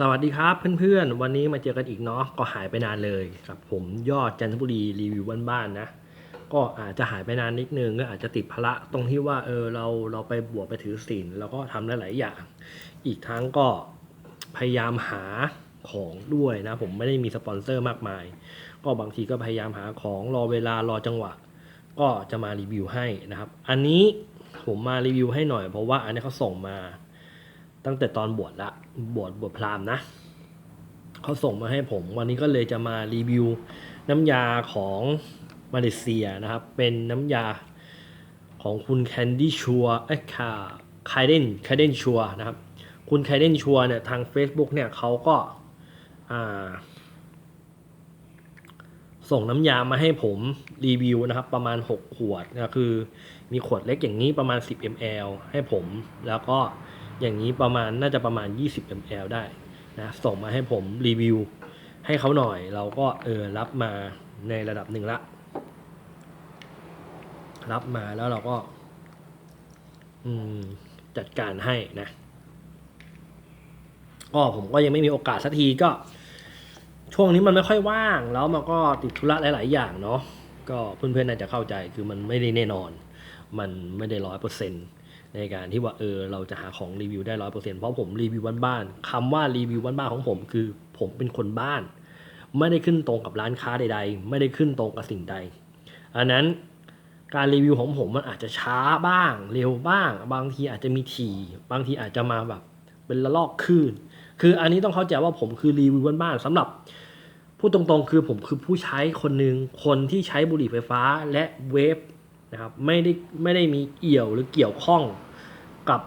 สวัสดีครับเพื่อนๆ วันนี้มาเจอกันอีกเนาะก็หายไปนานเลยครับผมยอดจันทบุรีรีวิวบ้านๆนะ ก็อาจจะหายไปนานนิดนึงก็อาจจะติดภาระตรงที่ว่าเออเราเราไปบวชไปถือศีลแล้วก็ทำหลายๆอย่าง อีกทั้งก็พยายามหาของด้วยนะ ผมไม่ได้มีสปอนเซอร์มากมาย ก็บางทีก็พยายามหาของรอเวลารอจังหวะ ก็จะมารีวิวให้นะครับ อันนี้ผมมารีวิวให้หน่อยเพราะว่าอันนี้เขาส่งมา ตั้งแต่ตอนบวชละบวชบวชพราหมณ์นะเขาส่งมาให้ผม วันนี้ก็เลยจะมารีวิวน้ำยาของมาเลเซียนะครับ เป็นน้ำยาของคุณแคนดี้ชัวเอ้ยค่ะไคเดนไคเดนชัวนะครับ คุณไคเดนชัวเนี่ยทาง Facebook เนี่ยเขาก็อ่าส่งน้ำยามาให้ผมรีวิวนะครับ ประมาณ 6 ขวดนะคือมีขวดเล็กอย่างนี้ประมาณ 10 ml ให้ผม แล้วก็ อย่างนี้ประมาณน่าจะประมาณ 20 ml ได้นะส่งมาให้ผมรีวิว ให้เขาหน่อยเราก็เออรับมาในระดับหนึ่งละ รับมาแล้วเราก็ อืมจัดการให้นะก็ผมก็ยังไม่มีโอกาสสักทีก็ ช่วงนี้มันไม่ค่อยว่าง แล้วมันก็ติดธุระหลาย ๆ อย่างเนาะก็เพื่อนๆน่าจะเข้าใจคือมันไม่ได้แน่นอน มันไม่ได้ร้อยเปอร์เซ็นต์ ในการที่ว่าเออเราจะหาของรีวิวได้ร้อยเปอร์เซ็นต์เพราะผมรีวิวบ้านๆคำว่ารีวิวบ้านๆของผมคือผมเป็นคนบ้าน ไม่ได้ขึ้นตรงกับร้านค้าใด ๆ ไม่ได้ขึ้นตรงกับสิ่งใด อันนั้นการรีวิวของผมมันอาจจะช้าบ้าง เร็วบ้าง บางทีอาจจะมีถี่ บางทีอาจจะมาแบบเป็นละลอกคลื่นคืออันนี้ต้องเข้าใจว่าผมคือรีวิวบ้านๆสำหรับพูดตรงๆ คือผมคือผู้ใช้คนหนึ่งคนที่ใช้บุหรี่ไฟฟ้าและเวฟนะครับไม่ได้ไม่ได้มีเอี่ยวหรือเกี่ยวข้อง กับ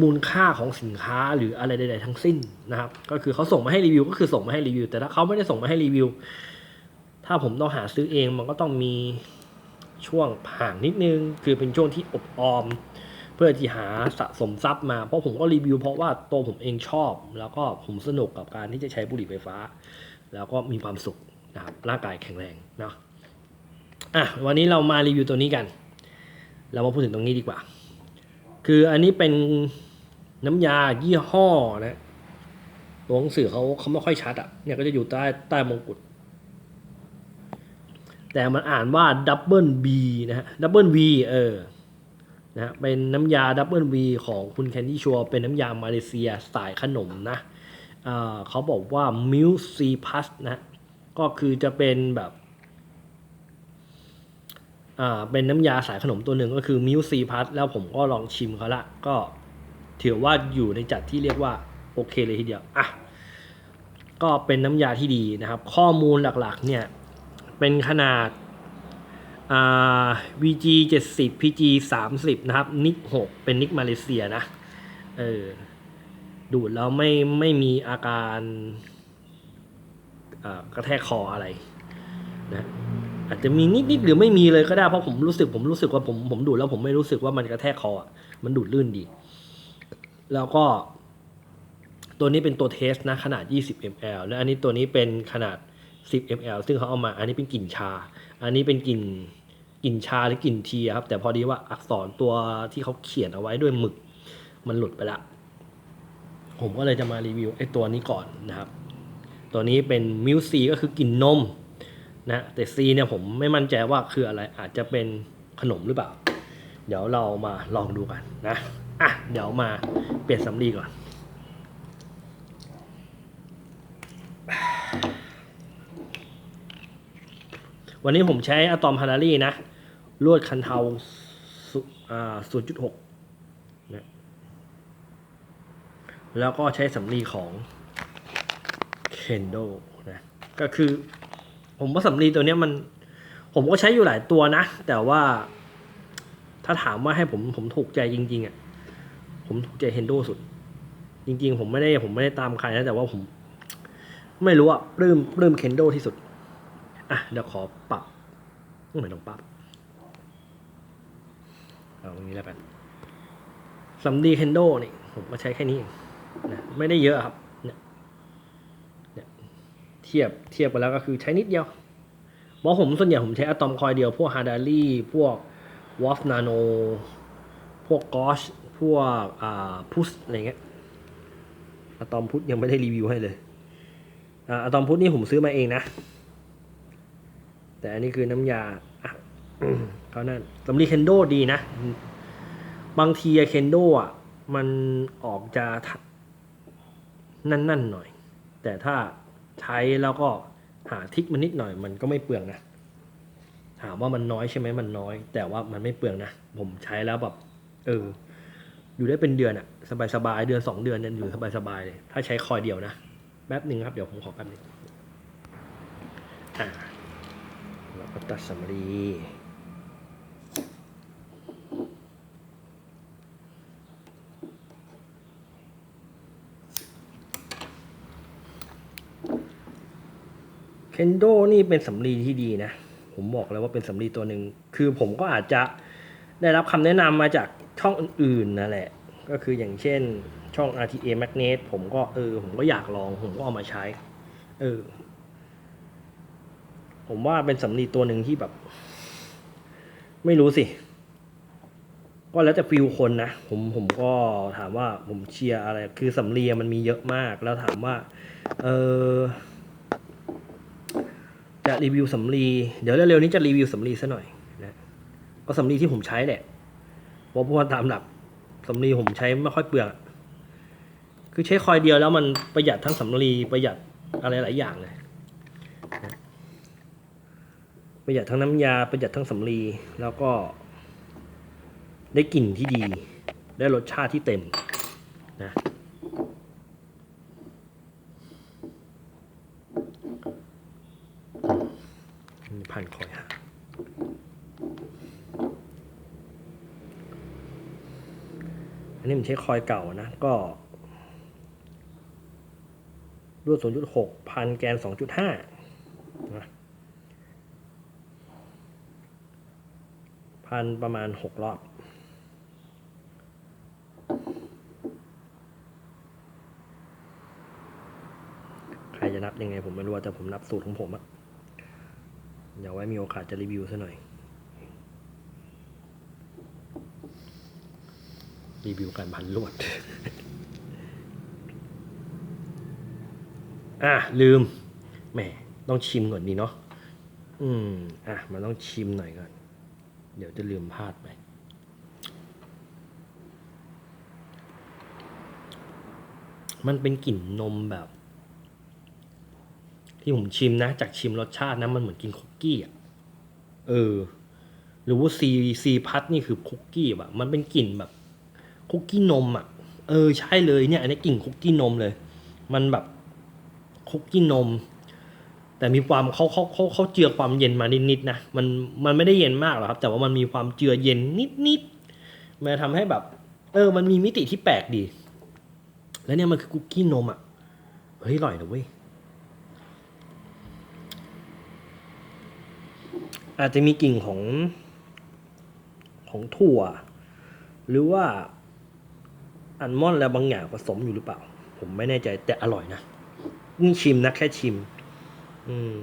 มูลค่าของสินค้าหรืออะไรใดๆทั้งสิ้นนะครับ ก็คือเขาส่งมาให้รีวิวก็คือส่งมาให้รีวิว แต่ถ้าเขาไม่ได้ส่งมาให้รีวิว ถ้าผมต้องหาซื้อเองมันก็ต้องมีช่วงห่างนิดนึง คือเป็นช่วงที่อบออม เพื่อที่หาสะสมทรัพย์มา เพราะผมก็รีวิวเพราะว่าตัวผมเองชอบ แล้วก็ผมสนุกกับการที่จะใช้บุหรี่ไฟฟ้า แล้วก็มีความสุขนะครับร่างกายแข็งแรงเนาะอะวันนี้เรามารีวิวตัวนี้กัน เรามาพูดถึงตรงนี้ดีกว่า คืออันนี้เป็นน้ำยายี่ห้อนะตัวหนังสือเขาเขาไม่ค่อยชัดอะ่ะเนี่ยก็จะอยู่ใต้ใต้มงกุฎแต่มันอ่านว่าดับเบิลบีนะฮะดับเบิลวีเออนะฮะเป็นน้ำยาดับเบิลวีของคุณแคนดี้ชัวเป็นน้ำยามาเลเซียสายขนมนะอ่าเขาบอกว่า Milk C Plus นะก็คือจะเป็นแบบ อ่าเป็นน้ำยาสายขนมตัวหนึ่งก็คือ Milk C Plus แล้วผมก็ลองชิมเขาละ ก็ถือว่าอยู่ในจัดที่เรียกว่าโอเคเลยทีเดียวอะก็เป็นน้ำยาที่ดีนะครับ ข้อมูลหลักๆเนี่ยเป็นขนาดอ่า VG 70 PG 30 นะครับ นิก6เป็นนิกมาเลเซียนะเออดูดแล้วไม่ไม่มีอาการกระแทกคออะไรนะ อาจจะมีนิดๆหรือไม่มีเลยก็ได้เพราะผมรู้สึกผมรู้สึกว่าผมผมดูดแล้วผมไม่รู้สึกว่ามันกระแทกคออะมันดูดลื่นดี แล้วก็ ตัวนี้เป็นตัวเทสนะขนาด 20 ml และอันนี้ตัวนี้เป็นขนาด 10 ml ซึ่งเขาเอามา อันนี้เป็นกลิ่นชา อันนี้เป็นกลิ่นกลิ่นชาหรือกลิ่นทีครับ แต่พอดีว่าอักษรตัวที่เขาเขียนเอาไว้ด้วยหมึก มันหลุดไปละ ผมก็เลยจะมารีวิวไอ้ตัวนี้ก่อนนะครับ ตัวนี้เป็นมิลซีก็คือกลิ่นนม นะแต่ซีเนี่ยผมไม่มั่นใจว่าคืออะไรอาจจะเป็นขนมหรือเปล่า เดี๋ยวเรามาลองดูกันนะอะเดี๋ยวมาเปลี่ยนสำลีก่อนวันนี้ผมใช้อะตอมฮารารีนะลวดคันเทาสุอ่า0.6นะแล้วก็ใช้สำลีของ Kendo นะ ก็คือ ผมว่าสำลีตัวเนี้ยมัน ผมก็ใช้อยู่หลายตัวนะ แต่ว่าถ้าถามว่าให้ผมผมถูกใจจริง ๆอะผมถูกใจ Kendo สุด จริง ๆ ผมไม่ได้ผมไม่ได้ตามใครนะแต่ว่าผม ไม่รู้อะปลื้มปลื้ม Kendo ที่สุด อะเดี๋ยวขอปรับไม่ต้องปรับเอาอย่างนี้แล้วกันสำลีเคนโดนี่ผมก็ใช้แค่นี้เองนะไม่ได้เยอะครับ เทียบเทียบกันแล้วก็คือใช้นิดเดียวเพราะผมส่วนใหญ่ผมใช้อะตอมคอยเดียวพวกฮาร์ดารี่พวกวอฟนาโนพวกกอชพวกอ่าพุสอะไรเงี้ยอะตอมพุทธยังไม่ได้รีวิวให้เลยอ่าอะตอมพุทธนี่ผมซื้อมาเองนะ แต่อันนี้คือน้ำยาเขานั่นสำลีเคนโดดีนะ บางทีอะเคนโดอะ มันออกจะทะนั่นๆหน่อย แต่ถ้า ใช้แล้วก็หาทิกมันนิดหน่อยมันก็ไม่เปลืองนะ ถามว่ามันน้อยใช่ไหมมันน้อย แต่ว่ามันไม่เปลืองนะ ผมใช้แล้วแบบเออ อยู่ได้เป็นเดือนอะสบายๆเดือนสองเดือนเนี่ยอยู่สบายๆเลย ถ้าใช้คอยเดียวนะแป๊บหนึ่งครับ เดี๋ยวผมขอแป๊บนึงอ่าแล้วก็ตัดสำลี เคนโดนี่เป็นสำลีที่ดีนะ ผมบอกเลยว่าเป็นสำลีตัวหนึ่ง คือผมก็อาจจะได้รับคำแนะนำมาจากช่องอื่นๆนั่นแหละ ก็คืออย่างเช่นช่อง RTA Magnet ผมก็เออ ผมก็อยากลอง ผมก็เอามาใช้ เออ ผมว่าเป็นสำลีตัวหนึ่งที่แบบ ไม่รู้สิ ก็แล้วแต่ฟิลคนนะ ผมผมก็ถามว่าผมเชียร์อะไร คือสำลีมันมีเยอะมาก แล้วถามว่า เออ จะรีวิวสำลีเดี๋ยวเร็วๆนี้จะรีวิวสำลีซะหน่อยนะก็สำลีที่ผมใช้แหละเพราะว่าตามหลักสำลีผมใช้ไม่ค่อยเปลืองคือใช้คอยเดียวแล้วมันประหยัดทั้งสำลีประหยัดอะไรหลายอย่างเลยนะประหยัดทั้งน้ำยาประหยัดทั้งสำลีแล้วก็ได้กลิ่นที่ดี ได้รสชาติที่เต็มนะ มีพันคอยหาอันนี้มันใช้คอยเก่านะ ก็รวด0.6 พันแกน 2.5นะพันประมาณ 6 รอบ ใครจะนับยังไงผมไม่รู้แต่ผมนับสูตรของผมอะเดี๋ยวไว้มีโอกาสจะรีวิวซะหน่อย รีวิวการพันลวด อะ ลืม แหม ต้องชิมก่อนดีเนาะ อืม อะมันต้องชิมหน่อยก่อน เดี๋ยวจะลืมพลาดไป มันเป็นกลิ่นนมแบบ ที่ผมชิมนะ จากชิมรสชาตินะ มันเหมือนกินคุกกี้อะ เออ หรือว่าซีซีพัทนี่คือคุกกี้แบบ มันเป็นกลิ่นแบบ คุกกี้นมอะ เออใช่เลยเนี่ย อันนี้กลิ่นคุกกี้นมเลย มันแบบคุกกี้นม แต่มีความเขาเขาเขาเขาเจือความเย็นมานิดๆนะมันมันไม่ได้เย็นมากหรอกครับ แต่ว่ามันมีความเจือเย็นนิดๆมันทำให้แบบ เออ มันมีมิติที่แปลกดี แล้วเนี่ยมันคือคุกกี้นมอะเฮ้ยอร่อยนะเว้ยอาจจะมีกลิ่นของของถั่ว หรือว่า อัลมอนด์อะไรบางอย่างผสมอยู่หรือเปล่า ผมไม่แน่ใจแต่อร่อยนะนี่ชิมนะแค่ชิม อืม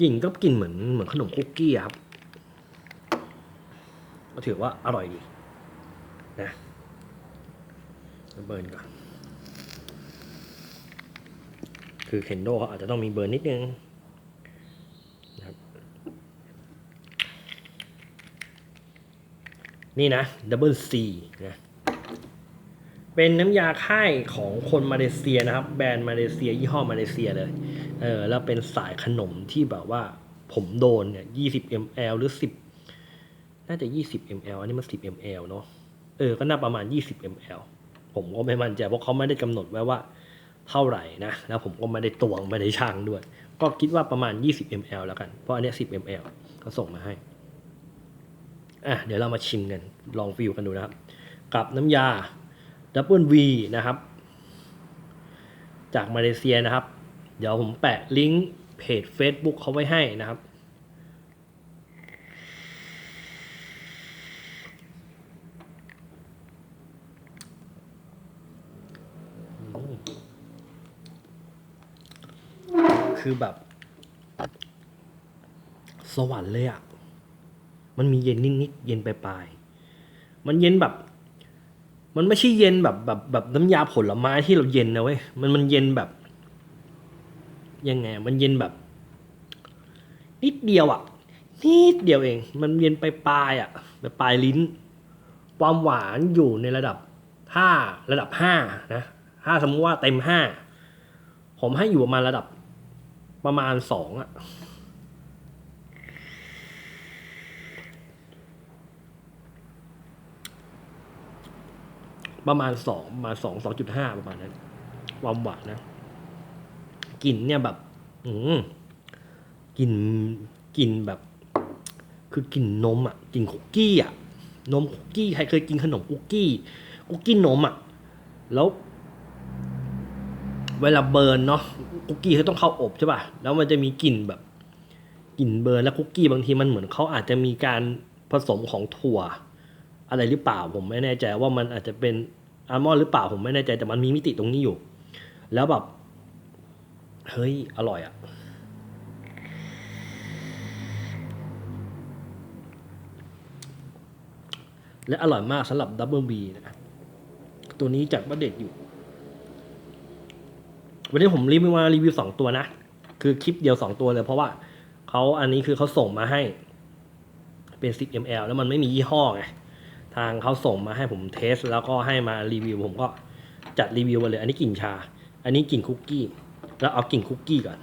กลิ่นก็กลิ่นเหมือนเหมือนขนมคุกกี้ครับก็ถือว่าอร่อยดีนะเบิร์นก่อน คือเคนโดเขาอาจจะต้องมีเบิร์นนิดนึงนะครับ นี่นะดับเบิลซีนะเป็นน้ำยาค่ายของคนมาเลเซียนะครับ แบรนด์มาเลเซีย ยี่ห้อมาเลเซียเลยเออแล้วเป็นสายขนมที่แบบว่าผมโดนเนี่ย20 ml หรือ10น่าจะ20 ml อันนี้มัน10 ml เนอะเออก็น่าประมาณ20 ml ผมก็ไม่มั่นใจเพราะเขาไม่ได้กำหนดไว้ว่าเท่าไหร่นะ แล้วผมก็ไม่ได้ตวงไม่ได้ช่างด้วย ก็คิดว่าประมาณ 20 ml แล้วกัน เพราะอันนี้ 10 ml ก็ส่งมาให้ อะเดี๋ยวเรามาชิมกันลองฟิลกันดูนะครับ กับน้ำยาดับเบิลวีนะครับ จากมาเลเซียนะครับ เดี๋ยวผมแปะลิงก์เพจ Facebook เขาไว้ให้นะครับคือแบบ สวรรค์เลยอะ่ะ มันมีเย็นนิดๆเย็นปลายมันเย็นแบบ มันไม่ใช่เย็นแบบแบบแบบน้ำยาผลไม้ที่เราเย็นนะเว้ยมันมันเย็นแบบ ยังไง มันเย็นแบบ นิดเดียวอะ่ะนิดเดียวเอง มันเย็นไปปลายๆอะ่ะปปลายลิ้น ความหวานอยู่ในระดับห้าระดับห้านะห้าสมมติว่าเต็มห้าผมให้อยู่ประมาณระดับประมาณสองอะ ประมาณสองมาสองสองจุดห้าประมาณนั้นความหวานนะกลิ่นเนี่ยแบบ อืมกลิ่นกลิ่นแบบ คือกลิ่นนมอะกลิ่นคุกกี้อะนมคุกกี้ใครเคยกินขนมคุกกี้คุกกี้นมอะแล้ว เวลาเบิร์นเนาะคุกกี้เขาต้องเข้าอบใช่ป่ะแล้วมันจะมีกลิ่นแบบกลิ่นเบิร์นแล้วคุกกี้บางทีมันเหมือนเขาอาจจะมีการผสมของถั่ว อะไรหรือเปล่าผมไม่แน่ใจว่ามันอาจจะเป็นอัลมอนด์หรือเปล่าผมไม่แน่ใจแต่มันมีมิติตรงนี้อยู่ แล้วแบบ เฮ้ย อร่อยอะและอร่อยมากสำหรับดับเบิลบีนะตัวนี้จากบัตเด็ดอยู่ วันนี้ผมรีวิวมารีวิวสองตัวนะ คือคลิปเดียวสองตัวเลยเพราะว่าเขาอันนี้คือเขาส่งมาให้เป็น 10 ml แล้วมันไม่มียี่ห้อไง ทางเขาส่งมาให้ผมเทส แล้วก็ให้มารีวิวผมก็จัดรีวิวมาเลย อันนี้กลิ่นชา อันนี้กลิ่นคุกกี้ แล้วเอากลิ่นคุกกี้ก่อน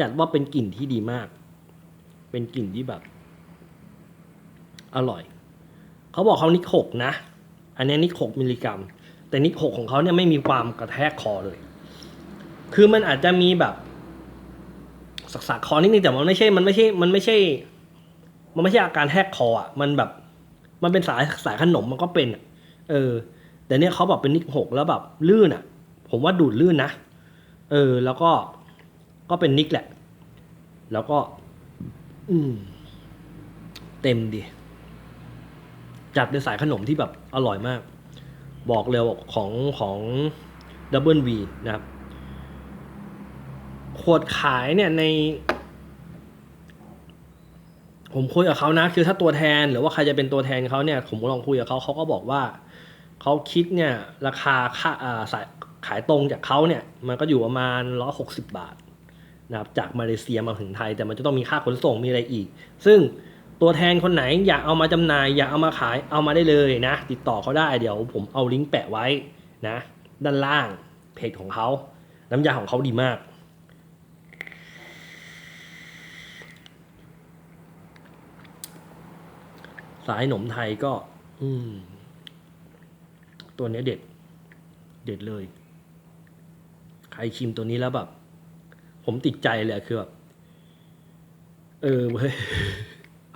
จัดว่าเป็นกลิ่นที่ดีมาก เป็นกลิ่นที่แบบ อร่อย เขาบอกเขานิกหกนะ อันนี้นิกหกมิลลิกรัม แต่นิกหกของเขาเนี่ยไม่มีความกระแทกคอเลย คือมันอาจจะมีแบบ สักสักคอนิดนึงแต่มันไม่ใช่มันไม่ใช่มันไม่ใช่ มันไม่ใช่อาการแหกคออะมันแบบ มันเป็นสายสายขนมมันก็เป็นอะเออ แต่เนี่ยเขาแบบเป็นนิกหกแล้วแบบลื่นอะ ผมว่าดูดลื่นนะเออ แล้วก็ก็เป็นนิกแหละ แล้วก็ อืม เต็มดีจัดเป็นสายขนมที่แบบอร่อยมาก บอกเลยว่าของของดับเบิลวีนะครับ ขวดขายเนี่ยใน ผมคุยกับเขานะ คือถ้าตัวแทนหรือว่าใครจะเป็นตัวแทนเขาเนี่ย ผมลองคุยกับเขาเขาก็บอกว่าเขาคิดเนี่ย ราคาค่าสายขายตรงจากเขาเนี่ย มันก็อยู่ประมาณร้อยหกสิบาทนะครับจากมาเลเซียมาถึงไทย แต่มันจะต้องมีค่าขนส่งมีอะไรอีก ซึ่งตัวแทนคนไหนอยากเอามาจำหน่าย อยากเอามาขายเอามาได้เลยนะ ติดต่อเขาได้เดี๋ยวผมเอาลิงก์แปะไว้นะ ด้านล่างเพจของเขา น้ำยาของเขาดีมาก สายหนมไทยก็ อืม ตัวเนี้ยเด็ด เด็ดเลย ใครชิมตัวนี้แล้วแบบ ผมติดใจเลยคือแบบ เออเว้ย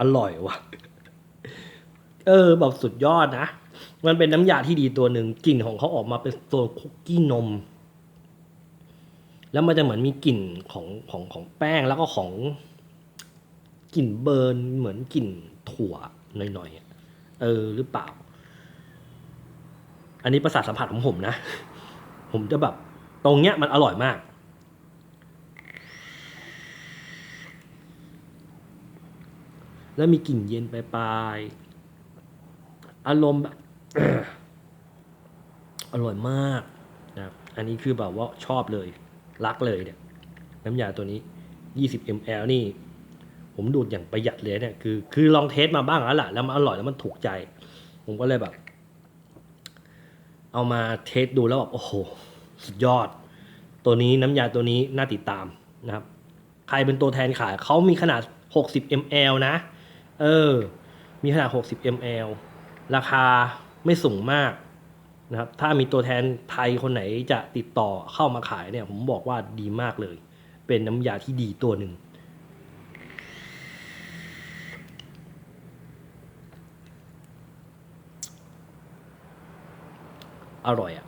อร่อยว่ะ เออ แบบสุดยอดนะ มันเป็นน้ำยาที่ดีตัวหนึ่งกลิ่นของเขาออกมาเป็นตัวคุกกี้นม แล้วมันจะเหมือนมีกลิ่นของของของแป้งแล้วก็ของกลิ่นเบิร์นเหมือนกลิ่นถั่ว หน่อยๆเออหรือเปล่า อันนี้ประสาทสัมผัสของผมนะ ผมจะแบบตรงเนี้ยมันอร่อยมาก แล้วมีกลิ่นเย็นปลายๆอารมณ์แบบอร่อยมากนะอันนี้คือแบบว่าชอบเลย รักเลยเนี่ย น้ำยาตัวนี้ 20 ml นี่ ผมดูดอย่างประหยัดเลยเนี่ยคือคือลองเทสมาบ้างแล้วล่ะแล้วมันอร่อยแล้วมันถูกใจ ผมก็เลยแบบ เอามาเทสดูแล้วแบบโอ้โหสุดยอด ตัวนี้น้ำยาตัวนี้น่าติดตามนะครับ ใครเป็นตัวแทนขายเขามีขนาด 60 ml นะ เออ มีขนาด 60 ml ราคาไม่สูงมากนะครับ ถ้ามีตัวแทนไทยคนไหนจะติดต่อเข้ามาขายเนี่ย ผมบอกว่าดีมากเลย เป็นน้ำยาที่ดีตัวหนึ่ง อร่อยอะ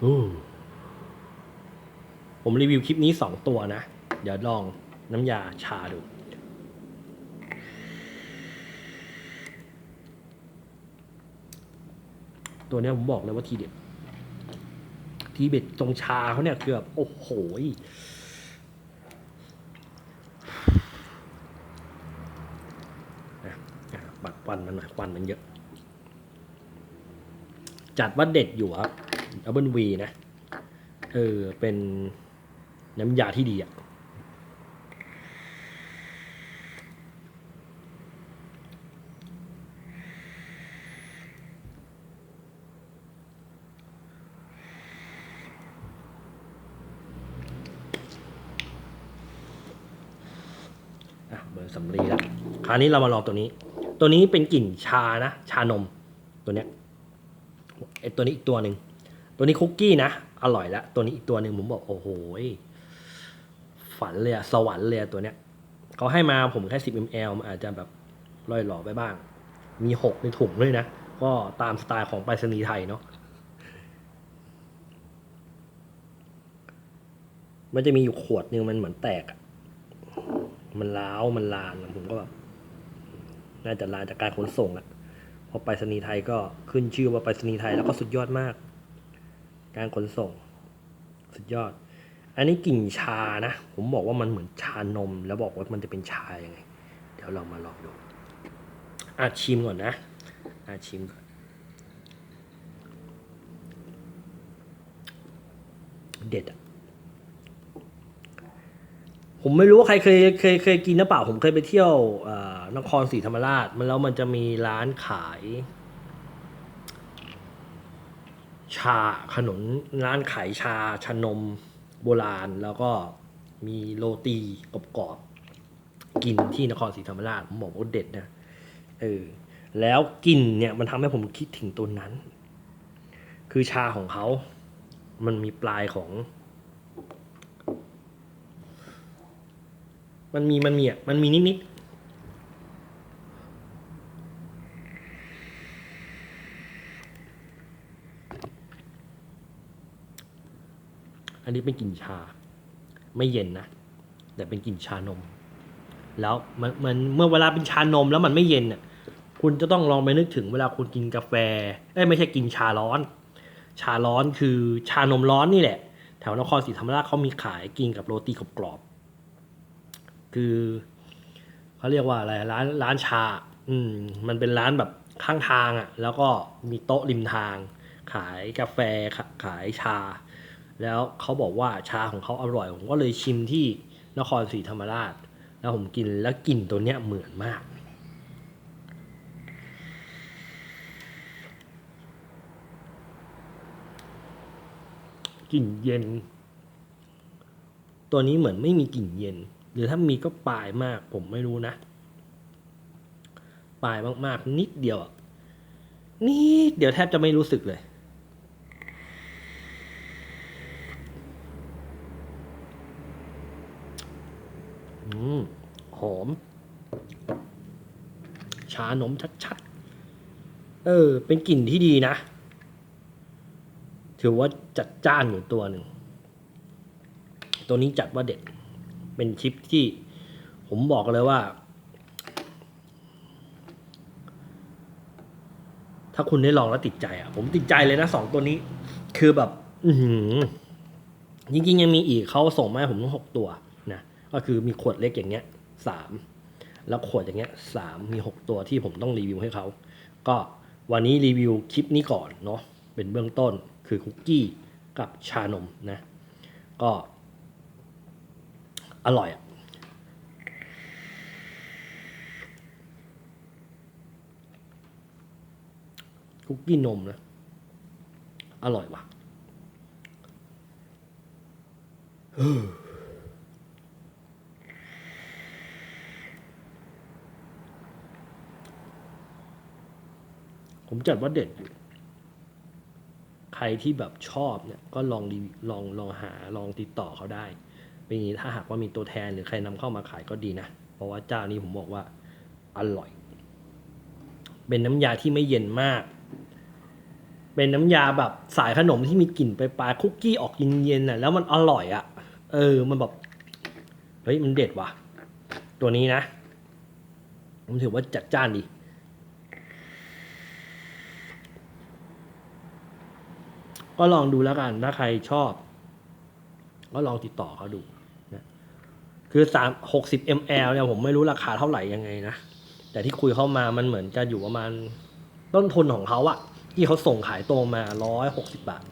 โอ้ผมรีวิวคลิปนี้สองตัวนะ เดี๋ยวลองน้ำยาชาดู ตัวนี้ผมบอกเลยว่าทีเด็ด ทีเด็ดตรงชาเขาเนี่ยคือแบบโอ้โหนะปัดควันมันหน่อยควันมันเยอะ จัดว่าเด็ดอยู่ครับดับเบิลวีนะ เออ เป็นน้ำยาที่ดีอะ่ะเบอร์สำลีแล้ว คราวนี้เรามาลองตัวนี้ ตัวนี้เป็นกลิ่นชานะ ชานมตัวเนี้ยไอตัวนี้อีกตัวหนึ่งตัวนี้คุกกี้นะ อร่อยล้วตัวนี้อีกตัวหนึ่งผมบอกโอ้โหฝันเลยอะสวรรค์เลยตัวเนี้ยเขาให้มาผมแค่10 ml มันอาจจะแบบลอยหลอไปบ้าง มีหกในถุงด้วยนะ ก็ตามสไตล์ของไปรษณีย์ไทยเนาะมันจะมีอยู่ขวดหนึ่งมันเหมือนแตก มันล้าว มันลาน ผมก็แบบ น่าจะลาจากการขนส่งอะพอไปรษณีย์ไทยก็ขึ้นชื่อว่าไปรษณีย์ไทยแล้วก็สุดยอดมาก การขนส่ง สุดยอด อันนี้กลิ่นชานะ ผมบอกว่ามันเหมือนชานม แล้วบอกว่ามันจะเป็นชายังไง เดี๋ยวเรามาลองดูอาชิมก่อนนะอาชิมก่อนเด็ดอะ ผมไม่รู้ว่าใครเคยเคยเคยกินหรือเปล่า ผมเคยไปเที่ยวนครศรีธรรมราช มันแล้วมันจะมีร้านขาย ชาขนมร้านขายชาชานมโบราณ แล้วก็มีโรตีกรอบๆกินที่นครศรีธรรมราชผมบอกว่าเด็ดนะเออแล้วกลิ่นเนี่ยมันทำให้ผมคิดถึงตัวนั้น คือชาของเขา มันมีปลายของ มันมีมันมีอะมันมีนิดนิดอันนี้เป็นกลิ่นชา ไม่เย็นนะ แต่เป็นกลิ่นชานม แล้วมันมันเมื่อเวลาเป็นชานมแล้วมันไม่เย็นอะคุณจะต้องลองไปนึกถึงเวลาคุณกินกาแฟเอ้ไม่ใช่กินชาร้อน ชาร้อนคือชานมร้อนนี่แหละ แถวนครศรีธรรมราชเขามีขายกินกับโรตีกรอบ คือเขาเรียกว่าอะไรร้านร้านชา อืม มันเป็นร้านแบบข้างทางอะ่ะ แล้วก็มีโต๊ะริมทาง ขายกาแฟขะขายชา แล้วเขาบอกว่าชาของเขาอร่อย ผมก็เลยชิมที่นครศรีธรรมราช แล้วผมกินแล้วกลิ่นตัวเนี้ยเหมือนมากกลิ่นเย็น ตัวนี้เหมือนไม่มีกลิ่นเย็น หรือถ้ามีก็ปลายมาก ผมไม่รู้นะปลายมากๆ นิดเดียวนิดเดียวแทบจะไม่รู้สึกเลย อืม หอม ชานมชัดๆ เออ เป็นกลิ่นที่ดีนะ ถือว่าจัดจ้านอยู่ตัวหนึ่ง ตัวนี้จัดว่าเด็ด เป็นชิปที่ผมบอกเลยว่า ถ้าคุณได้ลองแล้วติดใจอะ ผมติดใจเลยนะสองตัวนี้ คือแบบ อืจริงๆยังมีอีกเขาส่งมาให้ผมทั้งหกตัวนะก็คือมีขวดเล็กอย่างเงี้ยสามแล้วขวดอย่างเงี้ยสามมีหกตัวที่ผมต้องรีวิวให้เขาก็วันนี้รีวิวคลิปนี้ก่อนเนาะเป็นเบื้องต้นคือคุกกี้กับชานมนะ ก็ อร่อยอะคุกกี้นมนะ อร่อยว่ะผมจัดว่าเด็ดอยู่ ใครที่แบบชอบเนี่ย ก็ลองรีลองลองหาลองติดต่อเขาได้ ป็นอย่างนี้ถ้าหากว่ามีตัวแทนหรือใครนำเข้ามาขายก็ดีนะ เพราะว่าเจ้านี้ผมบอกว่าอร่อย เป็นน้ำยาที่ไม่เย็นมาก เป็นน้ำยาแบบสายขนมที่มีกลิ่นไปปลาคุกกี้ออกเย็นๆน่ะแล้วมันอร่อยอะ่ะ เออ มันแบบเฮ้ยมันเด็ดว่ะ ตัวนี้นะ ผมถือว่าจัดจ้านดีก็ลองดูแล้วกัน ถ้าใครชอบ ก็ลองติดต่อเขาดู คือสามหกสิบ ml เนี่ยผมไม่รู้ราคาเท่าไหร่ยังไงนะ แต่ที่คุยเข้ามามันเหมือนจะอยู่ประมาณต้นทุนของเขาอะที่เขาส่งขายตรงมาร้อยหกสิบาท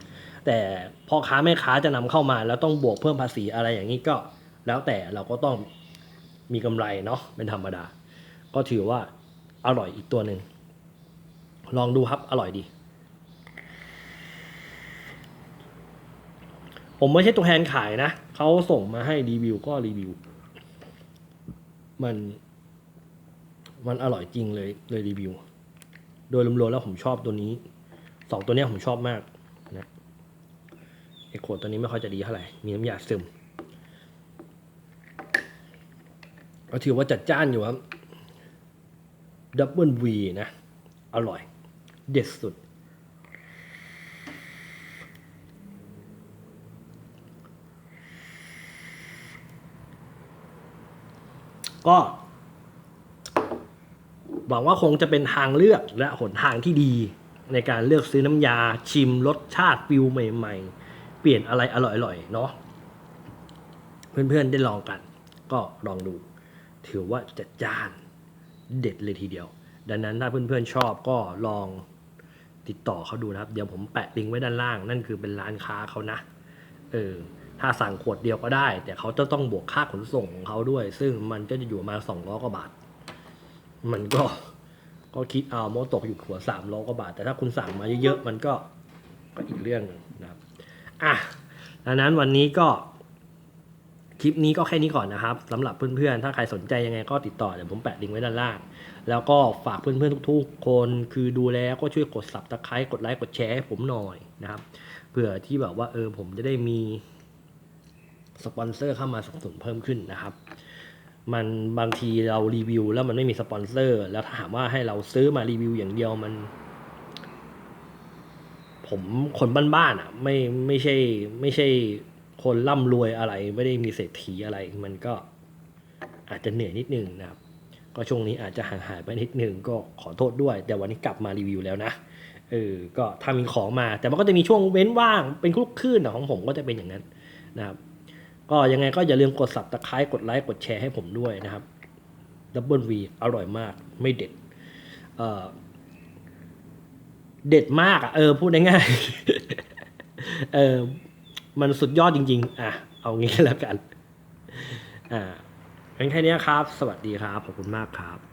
แต่พ่อค้าแม่ค้าจะนำเข้ามาแล้วต้องบวกเพิ่มภาษีอะไรอย่างนี้ก็ แล้วแต่เราก็ต้องมีกำไรเนาะเป็นธรรมดา ก็ถือว่าอร่อยอีกตัวหนึ่งลองดูครับอร่อยดี ผมไม่ใช่ตัวแทนขายนะเขาส่งมาให้รีวิวก็รีวิว มัน มันอร่อยจริงเลยเลยรีวิว โดยรวมๆแล้วผมชอบตัวนี้สองตัวนี้ผมชอบมากนะไอขวดตัวนี้ไม่ค่อยจะดีเท่าไหร่ มีน้ำยาซึมก็ถือว่าจัดจ้านอยู่ครับดับเบิลวีนะ อร่อย เด็ดสุด ก็ หวังว่าคงจะเป็นทางเลือกและหนทางที่ดี ในการเลือกซื้อน้ำยาชิมรสชาติฟิลใหม่ ๆ เปลี่ยนอะไรอร่อยๆเนาะเพื่อนๆได้ลองกัน ก็ลองดู ถือว่าจัดจ้านเด็ดเลยทีเดียว ดังนั้นถ้าเพื่อนๆชอบก็ลองติดต่อเขาดูนะครับ เดี๋ยวผมแปะลิงก์ไว้ด้านล่าง นั่นคือเป็นร้านค้าเขานะ เออ ถ้าสั่งขวดเดียวก็ได้ แต่เขาจะต้องบวกค่าขนส่งของเขาด้วย ซึ่งมันก็จะอยู่มาสองร้อยกว่าบาท มันก็ก็คิดเอาโมตกอยู่ขวดสามร้อยกว่าบาท แต่ถ้าคุณสั่งมาเยอะๆมันก็ก็อีกเรื่องนะครับอะดังนั้นวันนี้ก็ คลิปนี้ก็แค่นี้ก่อนนะครับสำหรับเพื่อนๆ ถ้าใครสนใจยังไงก็ติดต่อเดี๋ยวผมแปะลิงก์ไว้ด้านล่าง แล้วก็ฝากเพื่อนๆ ทุกๆ คนคือดูแล้วก็ช่วยกด subscribe กดไลค์กดแชร์ให้ผมหน่อยนะครับเผื่อที่แบบว่าเออผมจะได้มี สปอนเซอร์เข้ามาสนับสนุนเพิ่มขึ้นนะครับ มันบางทีเรารีวิวแล้วมันไม่มีสปอนเซอร์ แล้วถ้าถามว่าให้เราซื้อมารีวิวอย่างเดียวมัน ผมคนบ้านๆอะ ไม่ไม่ใช่ ไม่ใช่คนร่ำรวยอะไร ไม่ได้มีเศรษฐีอะไร มันก็อาจจะเหนื่อยนิดนึงนะครับ ก็ช่วงนี้อาจจะห่างหายไปนิดนึงก็ขอโทษด้วย แต่วันนี้กลับมารีวิวแล้วนะเออก็ถ้ามีของมา แต่มันก็จะมีช่วงเว้นว่างเป็นคลุกคลื่นของผมก็จะเป็นอย่างนั้นนะครับ ก็ยังไงก็อย่าลืมกดสับตะไคร้กดไลค์กดแชร์ให้ผมด้วยนะครับดับเบิลวีอร่อยมากไม่เด็ด เออเด็ดมากอะเออพูดง่ายๆเออมันสุดยอดจริง ๆ อะ เอางี้แล้วกัน อ่าเพียงแค่นี้ครับ สวัสดีครับ ขอบคุณมากครับ